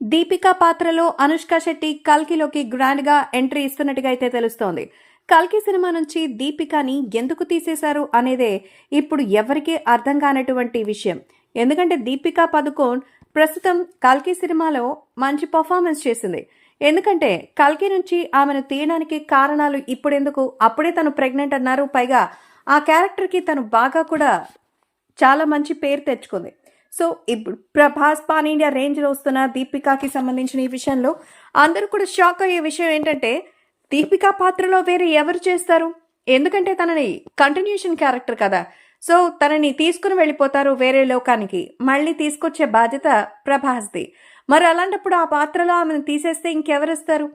దీపికా పాత్రలో అనుష్క శెట్టి కల్కిలోకి గ్రాండ్గా ఎంట్రీ ఇస్తున్నట్టుగా అయితే తెలుస్తోంది. కల్కి సినిమా నుంచి దీపికాని ఎందుకు తీసేశారు అనేదే ఇప్పుడు ఎవరికీ అర్థం కానటువంటి విషయం. ఎందుకంటే దీపికా పదుకోన్ ప్రస్తుతం కల్కి సినిమాలో మంచి పర్ఫార్మెన్స్ చేసింది. ఎందుకంటే కల్కి నుంచి ఆమెను తీయడానికి కారణాలు ఇప్పుడెందుకు? అప్పుడే తను ప్రెగ్నెంట్ అన్నారు. పైగా ఆ క్యారెక్టర్కి తను బాగా కూడా చాలా మంచి పేరు తెచ్చుకుంది. సో ఇప్పుడు ప్రభాస్ పాన్ ఇండియా రేంజ్లో వస్తున్న దీపికాకి సంబంధించిన ఈ విషయంలో అందరూ కూడా షాక్ అయ్యే విషయం ఏంటంటే దీపికా పాత్రలో వేరే ఎవరు చేస్తారు? ఎందుకంటే తనని కంటిన్యూషన్ క్యారెక్టర్ కదా. సో తనని తీసుకుని వెళ్ళిపోతారు వేరే లోకానికి. మళ్ళీ తీసుకొచ్చే బాధ్యత ప్రభాస్ది. మరి అలాంటప్పుడు ఆ పాత్రలో ఆమెను తీసేస్తే ఇంకెవరిస్తారు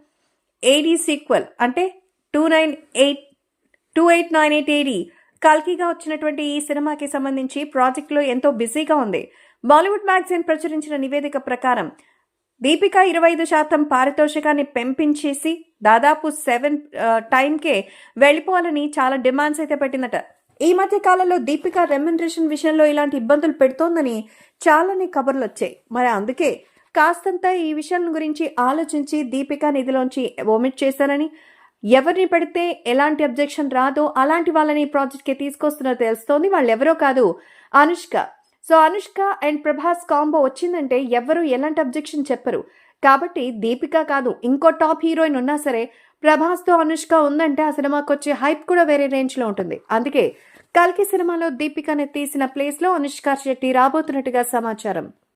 ఏడీ సీక్వెల్ అంటే two nine eight two eight nine eight AD కల్కిగా వచ్చినటువంటి ఈ సినిమాకి సంబంధించి ప్రాజెక్టులో ఎంతో బిజీగా ఉంది బాలీవుడ్ మ్యాగజైన్ ప్రచురించిన నివేదిక ప్రకారం దీపిక ఇరవై ఐదు శాతం పారితోషికాన్ని పెంపించేసి దాదాపు సెవెన్ టైంకే వెళ్ళిపోవాలని చాలా డిమాండ్స్ అయితే పెట్టిందట ఈ మధ్య కాలంలో దీపిక రెమ్యునరేషన్ విషయంలో ఇలాంటి ఇబ్బందులు పెడుతోందని చాలానే కబుర్లు వచ్చాయి మరి అందుకే కాస్తంత ఈ విషయం గురించి ఆలోచించి దీపిక నిధిలోంచి ఓమిట్ చేశారని ఎవరిని పెడితే ఎలాంటి అబ్జెక్షన్ రాదో అలాంటి వాళ్ళని ప్రాజెక్ట్కి తీసుకొస్తున్నది తెలుస్తోంది. వాళ్ళు ఎవరో కాదు Anushka. So Anushka and Prabhas combo వచ్చిందంటే ఎవరు ఎలాంటి అబ్జెక్షన్ చెప్పరు. కాబట్టి దీపిక కాదు ఇంకో టాప్ హీరోయిన్ ఉన్నా సరే ప్రభాస్తో అనుష్క ఉందంటే ఆ సినిమాకి వచ్చే హైప్ కూడా వేరే రేంజ్లో ఉంటుంది. అందుకే కల్కి సినిమాలో దీపికని తీసిన ప్లేస్లో అనుష్క శెట్టి రాబోతున్నట్టుగా సమాచారం.